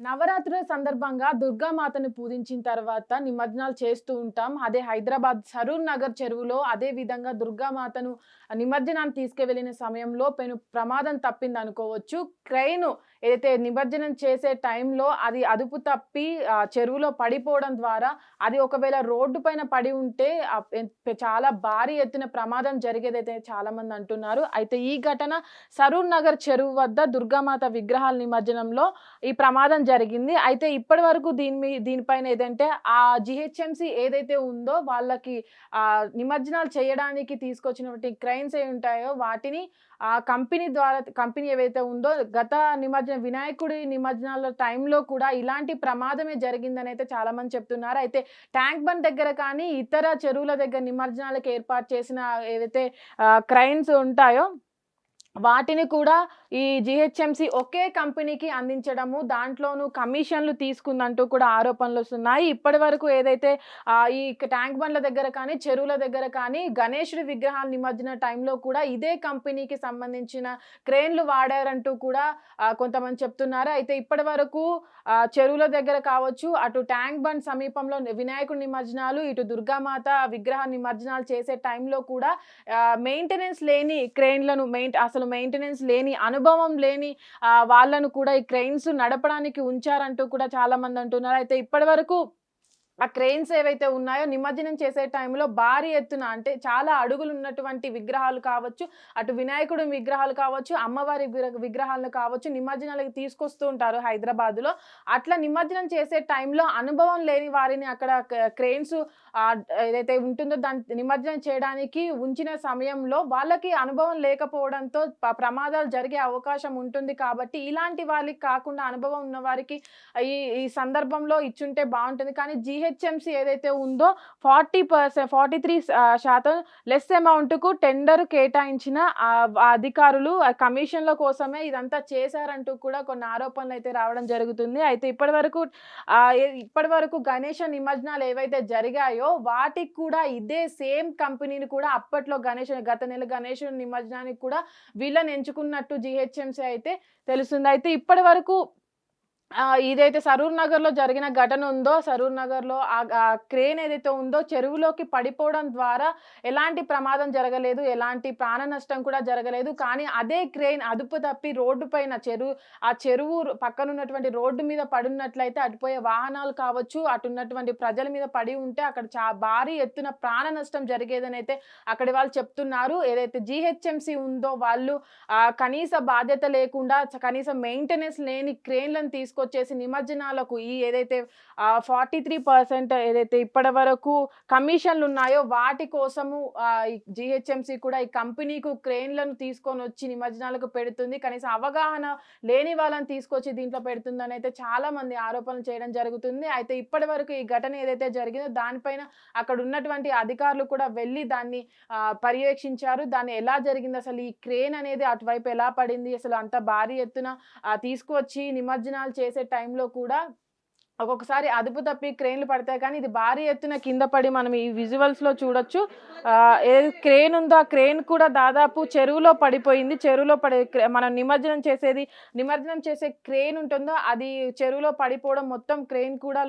నవరాత్రుల సందర్భంగా దుర్గామాతను పూజించిన తర్వాత నిమజ్జనాలు చేస్తూ ఉంటాం. అదే హైదరాబాద్ సరూర్ నగర్ చెరువులో అదే విధంగా దుర్గామాతను నిమజ్జనాన్ని తీసుకువెళ్ళిన సమయంలో పెను ప్రమాదం తప్పింది అనుకోవచ్చు. క్రైన్ ఏదైతే నిమజ్జనం చేసే టైంలో అది అదుపు తప్పి ఆ, చెరువులో పడిపోవడం ద్వారా అది ఒకవేళ రోడ్డు పైన పడి ఉంటే చాలా భారీ ఎత్తున ప్రమాదం జరిగేదైతే చాలామంది అంటున్నారు. అయితే ఈ ఘటన సరూర్ నగర్ చెరువు వద్ద దుర్గామాత విగ్రహాల నిమజ్జనంలో ఈ ప్రమాదం జరిగింది. అయితే ఇప్పటి వరకు దీని మీ దీనిపైన ఏదంటే ఆ జిహెచ్ఎంసి ఏదైతే ఉందో వాళ్ళకి నిమజ్జనాలు చేయడానికి తీసుకొచ్చినటువంటి క్రైన్స్ ఏ ఉంటాయో వాటిని ఆ కంపెనీ ద్వారా కంపెనీ ఏవైతే ఉందో గత నిమజ్జన వినాయకుడి నిమజ్జనాల టైంలో కూడా ఇలాంటి ప్రమాదమే జరిగిందని అయితే చాలామంది చెప్తున్నారు. అయితే ట్యాంక్ బండ్ దగ్గర కానీ ఇతర చెరువుల దగ్గర నిమజ్జనాలకు ఏర్పాటు చేసిన ఏవైతే క్రైన్స్ ఉంటాయో వాటిని కూడా ఈ జిహెచ్ఎంసి ఒకే కంపెనీకి అందించడము దాంట్లోనూ కమిషన్లు తీసుకుందంటూ కూడా ఆరోపణలు వస్తున్నాయి. ఇప్పటి వరకు ఏదైతే ఈ ట్యాంక్ బండ్ల దగ్గర కానీ చెరువుల దగ్గర కానీ గణేశుడి విగ్రహాలు నిమజ్జన టైంలో కూడా ఇదే కంపెనీకి సంబంధించిన క్రేన్లు వాడారంటూ కూడా కొంతమంది చెప్తున్నారు. అయితే ఇప్పటి వరకు చెరువుల దగ్గర కావచ్చు అటు ట్యాంక్ బండ్ సమీపంలో వినాయకుడి నిమజ్జనాలు ఇటు దుర్గామాత విగ్రహ నిమజ్జనాలు చేసే టైంలో కూడా మెయింటెనెన్స్ లేని క్రేన్లను మెయిన్ అసలు మెయింటెనెన్స్ లేని అనుభవం లేని ఆ, వాళ్ళను కూడా ఈ క్రెయిన్స్ నడపడానికి ఉంచారంటూ కూడా చాలా మంది అంటున్నారు. అయితే ఇప్పటి వరకు ఆ క్రెయిన్స్ ఏవైతే ఉన్నాయో నిమజ్జనం చేసే టైంలో భారీ ఎత్తున అంటే చాలా అడుగులు ఉన్నటువంటి విగ్రహాలు కావచ్చు అటు వినాయకుడి విగ్రహాలు కావచ్చు అమ్మవారి విగ్రహాలు కావచ్చు నిమజ్జనాలకి తీసుకొస్తూ ఉంటారు హైదరాబాద్లో. అట్లా నిమజ్జనం చేసే టైంలో అనుభవం లేని వారిని అక్కడ క్రెయిన్స్ ఏదైతే ఉంటుందో దాన్ని నిమజ్జనం చేయడానికి ఉంచిన సమయంలో వాళ్ళకి అనుభవం లేకపోవడంతో ప్రమాదాలు జరిగే అవకాశం ఉంటుంది కాబట్టి ఇలాంటి వాళ్ళకి కాకుండా అనుభవం ఉన్న వారికి ఈ ఈ సందర్భంలో ఇచ్చుంటే బాగుంటుంది. కానీ జిహెచ్ఎంసి ఏదైతే ఉందో ఫార్టీ పర్సెంట్ ఫార్టీ త్రీ శాతం లెస్ అమౌంట్కు టెండర్ కేటాయించిన అధికారులు కమిషన్ల కోసమే ఇదంతా చేశారంటూ కూడా కొన్ని ఆరోపణలు అయితే రావడం జరుగుతుంది. అయితే ఇప్పటి వరకు ఇప్పటి వరకు గణేష నిమజ్జనాలు ఏవైతే జరిగాయో వాటికి కూడా ఇదే సేమ్ కంపెనీని కూడా అప్పట్లో గణేష్ గత నెల గణేష్ నిమజ్జనానికి కూడా వీళ్ళని ఎంచుకున్నట్టు జిహెచ్ఎంసీ అయితే తెలుస్తుంది. అయితే ఇప్పటి వరకు ఇదైతే సరూర్ నగర్లో జరిగిన ఘటన ఉందో సరూర్ నగర్లో ఆ క్రేన్ ఏదైతే ఉందో చెరువులోకి పడిపోవడం ద్వారా ఎలాంటి ప్రమాదం జరగలేదు ఎలాంటి ప్రాణ నష్టం కూడా జరగలేదు. కానీ అదే క్రేన్ అదుపు తప్పి రోడ్డు పైన చెరువు ఆ చెరువు పక్కన ఉన్నటువంటి రోడ్డు మీద పడున్నట్లయితే అటుపోయే వాహనాలు కావచ్చు అటున్నటువంటి ప్రజల మీద పడి ఉంటే అక్కడ చా భారీ ఎత్తున ప్రాణ నష్టం జరిగేదని అయితే అక్కడి వాళ్ళు చెప్తున్నారు. ఏదైతే జిహెచ్ఎంసి ఉందో వాళ్ళు కనీస బాధ్యత లేకుండా కనీసం మెయింటెనెన్స్ లేని క్రేన్లను తీసుకొచ్చేసి నిమజ్జనాలకు ఈ ఏదైతే ఫార్టీ త్రీ పర్సెంట్ ఏదైతే ఇప్పటి వరకు కమిషన్లు ఉన్నాయో వాటి కోసము జిహెచ్ఎంసి కూడా ఈ కంపెనీకు క్రేన్లను తీసుకొని వచ్చి నిమజ్జనాలకు పెడుతుంది. కనీసం అవగాహన లేని వాళ్ళని తీసుకొచ్చి దీంట్లో పెడుతుందని అయితే చాలా మంది ఆరోపణలు చేయడం జరుగుతుంది. అయితే ఇప్పటి వరకు ఈ ఘటన ఏదైతే జరిగిందో దానిపైన అక్కడ ఉన్నటువంటి అధికారులు కూడా వెళ్ళి దాన్ని పర్యవేక్షించారు. దాన్ని ఎలా జరిగింది అసలు ఈ క్రేన్ అనేది అటువైపు ఎలా పడింది అసలు అంత భారీ ఎత్తున తీసుకువచ్చి నిమజ్జనాలు చేసే టైంలో కూడా ఒక్కొక్కసారి అదుపు తప్పి క్రెయిన్లు పడతాయి కానీ ఇది భారీ ఎత్తున కింద పడి మనం ఈ విజువల్స్లో చూడొచ్చు. ఏ క్రేన్ ఉందో ఆ క్రేన్ కూడా దాదాపు చెరువులో పడిపోయింది. చెరువులో పడే క్రే- మనం నిమజ్జనం చేసేది నిమజ్జనం చేసే క్రేన్ ఉంటుందో అది చెరువులో పడిపోవడం మొత్తం క్రేన్ కూడా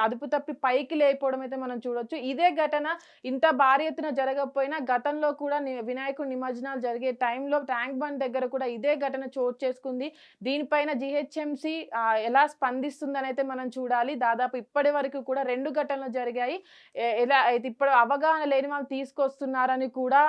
అదుపు తప్పి పైకి లేకపోవడం అయితే మనం చూడొచ్చు. ఇదే ఘటన ఇంత భారీ ఎత్తున జరగకపోయినా గతంలో కూడా వినాయకుడు వినాయకుడి నిమజ్జనాలు జరిగే టైంలో ట్యాంక్ బండ్ దగ్గర కూడా ఇదే ఘటన చోటు చేసుకుంది. దీనిపైన జిహెచ్ఎంసి ఎలా స్పందిస్తుందని అయితే మనం చూడాలి. దాదాపు ఇప్పటి వరకు కూడా రెండు ఘటనలు జరిగాయి. ఎలా అయితే ఇప్పుడు అవగాహన లేని వాళ్ళు తీసుకొస్తున్నారని కూడా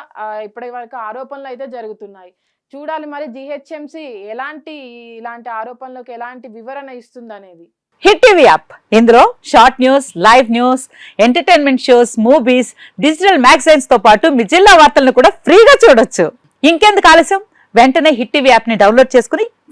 ఇప్పటి వరకు ఆరోపణలు అయితే జరుగుతున్నాయి. చూడాలి మరి జిహెచ్ఎంసి ఎలాంటి ఇలాంటి ఆరోపణలకు ఎలాంటి వివరణ ఇస్తుంది అనేది హిట్ టీవీ యాప్. ఇందులో short news live news entertainment shows movies digital మ్యాగజైన్స్తో పాటు మీ జిల్లా వార్తలను కూడా ఫ్రీగా చూడొచ్చు. ఇంకెందుకు ఆలస్యం? వెంటనే హిట్ టీవీ యాప్ని డౌన్లోడ్ చేసుకుని